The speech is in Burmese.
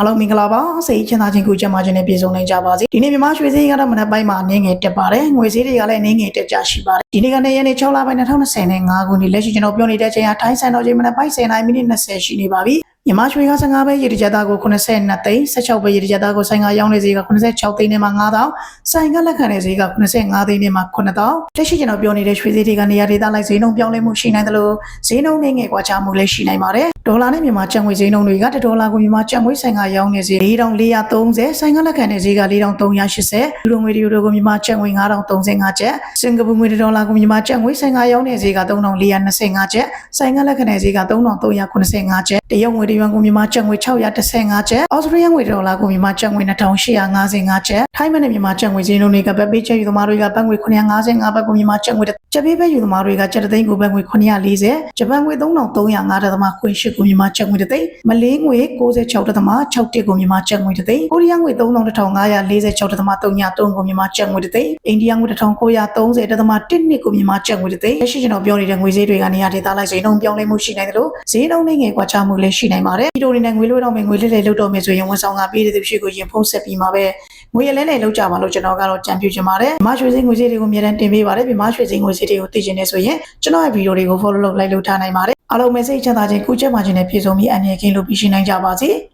အားလုံးမင်္ဂလာပါစိတ်ချမ်းသာခြင်းကိုကြံ့မာခြင်းနဲ့ပြည့်စုံနိုင်ကြပါစေဒီနေ့မြန်မာရွှေစည်းကတော့မနက်ပိုင်းမှာအနေငယ်တက်ပါတယ်ငွေစည်းတွေကလည်းအနေငယ်တက်ကြရှိပါတယ်ဒီနေ့ကနေရက်နေ့6လပိုင်း2025ခုနှစ်လက်ရှိကျွန်တော်ပြောနေတဲ့အချိန်ဟာထိုင်းဆိုင်တော်ချိန်မနက်ပိုင်း10:00မိနစ်20ရှိနေပါပြီမြန်မာရွှေက15ပဲရေတကြသားကို82သိန်း16ပဲရေတကြသားကိုဆိုင်ကရောင်းနေစေက86သိန်းနဲ့မှ9000ဆိုင်ကလက်ခံနေစေက85သိန်းနဲ့မှ9000လက်ရှိကျွန်တော်ပြောနေတဲ့ရွှေစည်းတွေကနေရာဒေသလိုက်ဈေးနှုန်းပြောင်းလဲမှုရှိနိုင်တယ်လို့ဈေးနှုန်းနဲ့ငယ်ကွာခြားမှုလည်းရှိနိုင်ပါတယ်ဒေါ်လာနဲ့မြန်မာကျပ်ငွေဈေးနှုန်းတွေက1ဒေါ်လာကိုမြန်မာကျပ်ငွေဆိုင်ကရောင်းနေစေ4430ဆိုင်ကလက်ခံနေစေက4380ယူရိုငွေတွေကိုမြန်မာကျပ်ငွေ9035ကျပ်စင်ကာပူငွေ1ဒေါ်လာကိုမြန်မာကျပ်ငွေဆိုင်ကရောင်းနေစေက3425ကျပ်ဆိုင်ကလက်ခံနေစေက3385ကျပ်တရုတ်ငွေတရွမ်ကိုမြန်မာကျပ်ငွေ615ကျပ်အော်စတြေးလျငွေဒေါ်လာကိုမြန်မာကျပ်ငွေ2855ကျပ်ထိုင်းမနဲ့မြန်မာကျပ်ငွေဈေးနှုန်းတွေကဘက်ပေးချက်ယူသမားတွေကဘတ်ငွေ955ဘတ်ကိုမြန်မာကျပ်ငွေ ကျပ်ပေးပဲယူသမားတွေကကျပ်သိန်းကိုဘတ်ငွေ940ဂျပန်ငွေ3305ဒသမခွင့်ရှိကိုမြန်မာကျပ်ငွေသိန်းမလေးငွေ66ဒသမ61ကိုမြန်မာကျပ်ငွေသိန်းကိုရီးယားငွေ3546ဒသမ33ကိုမြန်မာကျပ်ငွေသိန်းအိန္ဒိယငွေ1930ဒသမ12ကိုမြန်မာကျပ်ငွေသိန်းလက်ရှိကျွန်တော်ပြောနေတဲ့ငွေဈေးတွေကနေရာဒေသလိုက်ဈေးနှုန်းပြောင်းလဲမှုရှိနိုင်တယ်လို့ဈေးနှုန်းနဲ့ငယ်ကွာခြားမှုလည်းရှိနိုင်ပါတယ်ဒီလိုနေနဲ့ငွေလွှဲတော့မယ်ငွေလဲလဲလုပ်တော့မယ်ဆိုရင်ဝန်ဆောင်ကပေးတဲ့သူရှိကိုရင်ဖုံးဆက်ပြီးမှာပဲငွေရလဲလဲလောက်ကြပါလို့ကျွန်တော်ကတော့ကြံပြချင်ပါတယ်။မရွှေစင်းငွေစည်းတွေကိုအများတန်းတင်ပေးပါတယ်။ဒီမရွှေစင်းငွေစည်းတွေကိုသိချင်နေဆိုရင်ကျွန်တော်ရဲ့ဗီဒီယိုတွေကို follow လုပ်လိုက်လို့ထားနိုင်ပါတယ်။အားလုံးပဲစိတ်ချမ်းသာခြင်းကိုကြက်မှခြင်းနဲ့ပြည့်စုံပြီးအန္တရာယ်ကင်းလို့ပြီးရှင်းနိုင်ကြပါစေ။